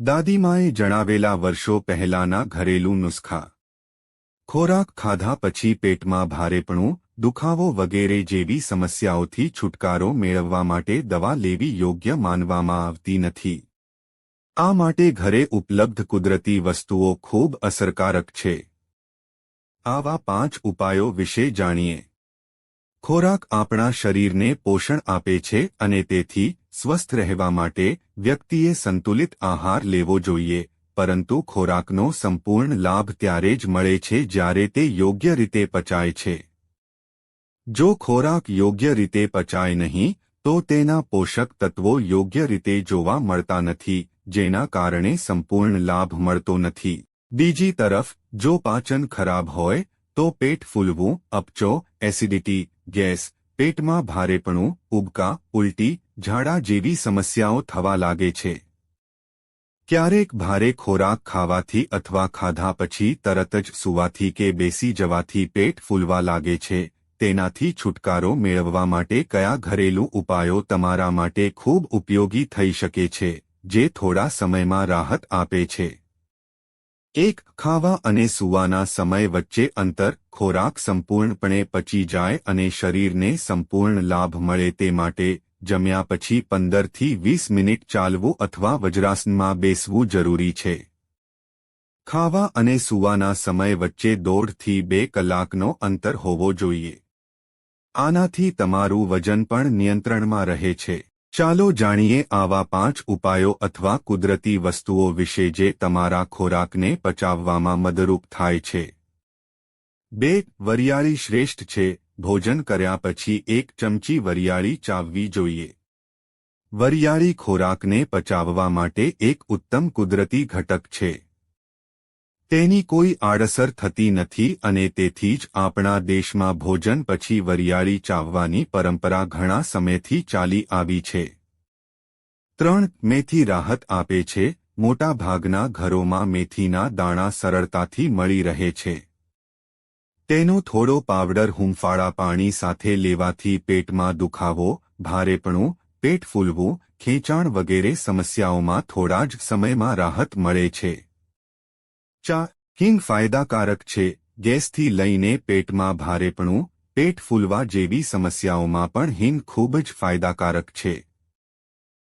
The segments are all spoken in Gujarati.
દાદીમાએ જણાવેલા વર્ષો પહેલાના ઘરેલું નુસ્ખા. ખોરાક ખાધા પછી પેટમાં ભારેપણું, દુખાવો વગેરે જેવી સમસ્યાઓથી છુટકારો મેળવવા માટે દવા લેવી યોગ્ય માનવામાં આવતી નથી. આ માટે ઘરે ઉપલબ્ધ કુદરતી વસ્તુઓ ખૂબ અસરકારક છે. આવા પાંચ ઉપાયો વિશે જાણીએ. ખોરાક આપણા શરીરને પોષણ આપે છે અને તેથી સ્વસ્થ રહેવા માટે વ્યક્તિએ સંતુલિત આહાર લેવો જોઈએ, પરંતુ ખોરાકનો સંપૂર્ણ લાભ ત્યારે જ મળે છે જ્યારે તે યોગ્ય રીતે પચાય છે. જો ખોરાક યોગ્ય રીતે પચાય નહીં, તો તેના પોષક તત્વો યોગ્ય રીતે જોવા મળતા નથી, જેના કારણે સંપૂર્ણ લાભ મળતો નથી. બીજી તરફ, જો પાચન ખરાબ હોય, તો પેટ ફૂલવું, અપચો, એસિડિટી, ગેસ પેટમાં ભારેપણું, ઉબકા, ઉલટી, ઝાડા જેવી સમસ્યાઓ થવા લાગે છે. ક્યારેક ભારે ખોરાક ખાવાથી અથવા ખાધા પછી તરત જ સુવાથી કે બેસી જવાથી પેટ ફૂલવા લાગે છે. તેનાથી છુટકારો મેળવવા માટે કયા ઘરેલું ઉપાયો તમારા માટે ખૂબ ઉપયોગી થઈ શકે છે, જે થોડા સમયમાં રાહત આપે છે? એક, ખાવા અને સૂવાના સમય વચ્ચે અંતર ખોરાક સંપૂર્ણપણે પચી જાય અને શરીરને સંપૂર્ણ લાભ મળે તે માટે જમ્યા પછી પંદરથી વીસ મિનિટ ચાલવું અથવા વજ્રાસનમાં બેસવું જરૂરી છે. ખાવા અને સૂવાના સમય વચ્ચે દોઢથી બે કલાકનો અંતર હોવો જોઈએ. આનાથી તમારું વજન પણ નિયંત્રણમાં રહે છે. ચાલો જાણીએ આવા પાંચ ઉપાયો અથવા કુદરતી વસ્તુઓ વિશે જે તમારા ખોરાકને પચાવવામાં મદરૂપ થાય છે. બે વરિયાળી શ્રેષ્ઠ છે, ભોજન કર્યા પછી એક ચમચી વરિયાળી ચાવવી જોઈએ. વરિયાળી ખોરાકને પચાવવા માટે એક ઉત્તમ કુદરતી ઘટક છે. તેની કોઈ આડઅસર થતી નથી અને તેથી જ આપણા દેશમાં ભોજન પછી વરિયાળી ચાવવાની પરંપરા ઘણા સમયથી ચાલી આવી છે. ત્રણ મેથી રાહત આપે છે, મોટાભાગના ઘરોમાં મેથીના દાણા સરળતાથી મળી રહે છે. તેનો થોડો પાવડર હુંફાળા પાણી સાથે લેવાથી પેટમાં દુખાવો, ભારેપણું, પેટ ફૂલવું, ખેંચાણ વગેરે સમસ્યાઓમાં થોડા જ સમયમાં રાહત મળે છે. ચા હિંગ ફાયદાકારક છે, ગેસથી લઈને પેટમાં ભારેપણું, પેટ ફૂલવા જેવી સમસ્યાઓમાં પણ હિંગ ખૂબ જ ફાયદાકારક છે.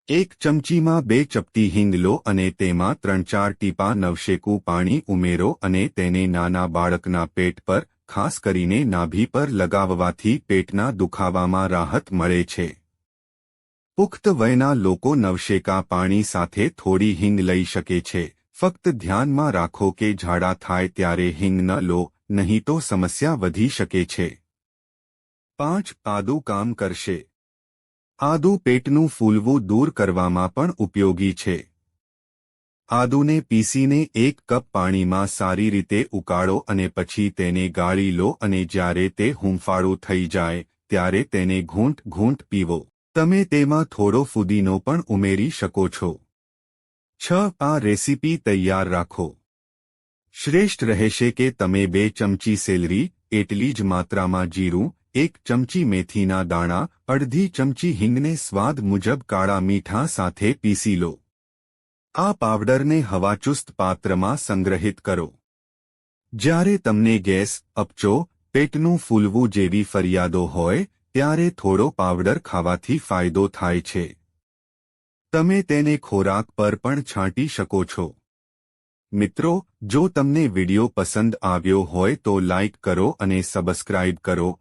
એક ચમચીમાં બે ચપટી હિંગ લો અને તેમાં ત્રણ ચાર ટીપા નવશેકું પાણી ઉમેરો અને તેને નાના બાળકના પેટ પર ખાસ કરીને નાભી પર લગાવવાથી પેટના દુખાવામાં રાહત મળે છે. પુખ્ત વયના લોકો નવશેકા પાણી સાથે થોડી હિંગ લઈ શકે છે. ફક્ત ધ્યાનમાં રાખો કે ઝાડા થાય ત્યારે હિંગ ન લો, નહીં તો સમસ્યા વધી શકે છે. પાંચ, આદુ કામ કરશે. આદુ પેટનું ફૂલવું દૂર કરવામાં પણ ઉપયોગી છે. આદુને પીસીને એક કપ પાણીમાં સારી રીતે ઉકાળો અને પછી તેને ગાળી લો અને જ્યારે તે હુંફાળું થઈ જાય, ત્યારે તેને ઘૂંટ ઘૂંટ પીવો. તમે તેમાં થોડો ફુદીનો પણ ઉમેરી શકો છો. છ, આ રેસીપી તૈયાર રાખો. શ્રેષ્ઠ રહેશે કે તમે બે ચમચી સેલરી, એટલી જ માત્રામાં જીરું, એક ચમચી મેથીના દાણા, અડધી ચમચી હિંગને સ્વાદ મુજબ કાળા મીઠા સાથે પીસી લો. આ પાવડરને હવાચુસ્ત પાત્રમાં સંગ્રહિત કરો. જ્યારે તમને ગેસ, અપચો, પેટનું ફૂલવું જેવી ફરિયાદો હોય, ત્યારે થોડો પાવડર ખાવાથી ફાયદો થાય છે. તમે તેને ખોરાક પર પણ છાંટી શકો છો. મિત્રો, જો તમને વિડિયો પસંદ આવ્યો હોય તો લાઇક કરો અને સબસ્ક્રાઇબ કરો.